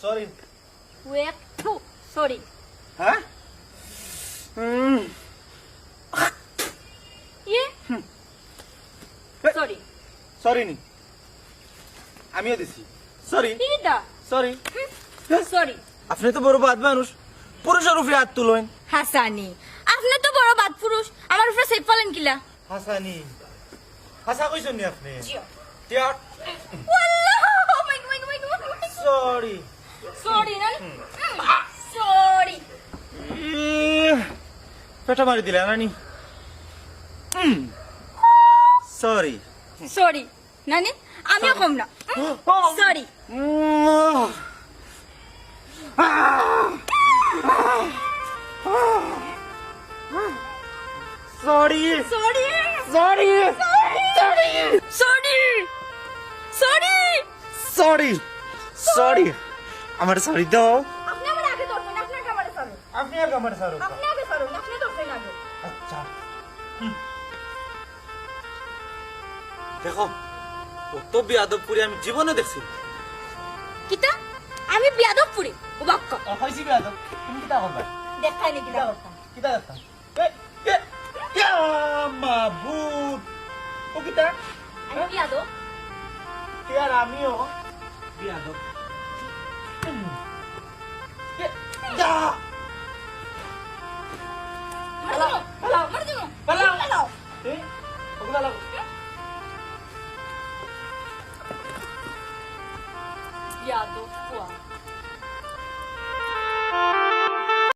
Sorry ওয়েক থু sorry হ্যাঁ উম, ইয়ে সরি সরি নি আমিও দিছি সরি ইটা সরি সরি আপনি তো বড় বাদ মানুষ পুরুষের উপরে হাত তুলেন হাসানি আপনি তো বড় বাদ পুরুষ আমার উপরে সেফ পালেন কিলা হাসানি হাসা কইছেন নি আপনি টিয়ার পেটা মারি দিলে নানি সরি সরি নানি আমিও কম না sorry sorry sorry sorry sorry sorry sorry sorry আমার সরি দাও আপনি আমার আগে ধরবেন আপনার কামারে সরো আপনি আর আমার সরি আপনি আগে সরো আপনি ধরবেন আগে আচ্ছা। দেখো কত বিয়াদব পুরি আমি জীবনে দেখছি। কিতা? আমি বিয়াদব পুরি ও বাক্কা হয়েছি বিয়াদব। তুমি কিতা করবা দেখাই নাকি কিতা করতাম কিতা মাবুদ ও আমি বিয়াদব। ইয়ার আমিও বিয়াদব। 바꿔달라고. 야, 너 듣고 와.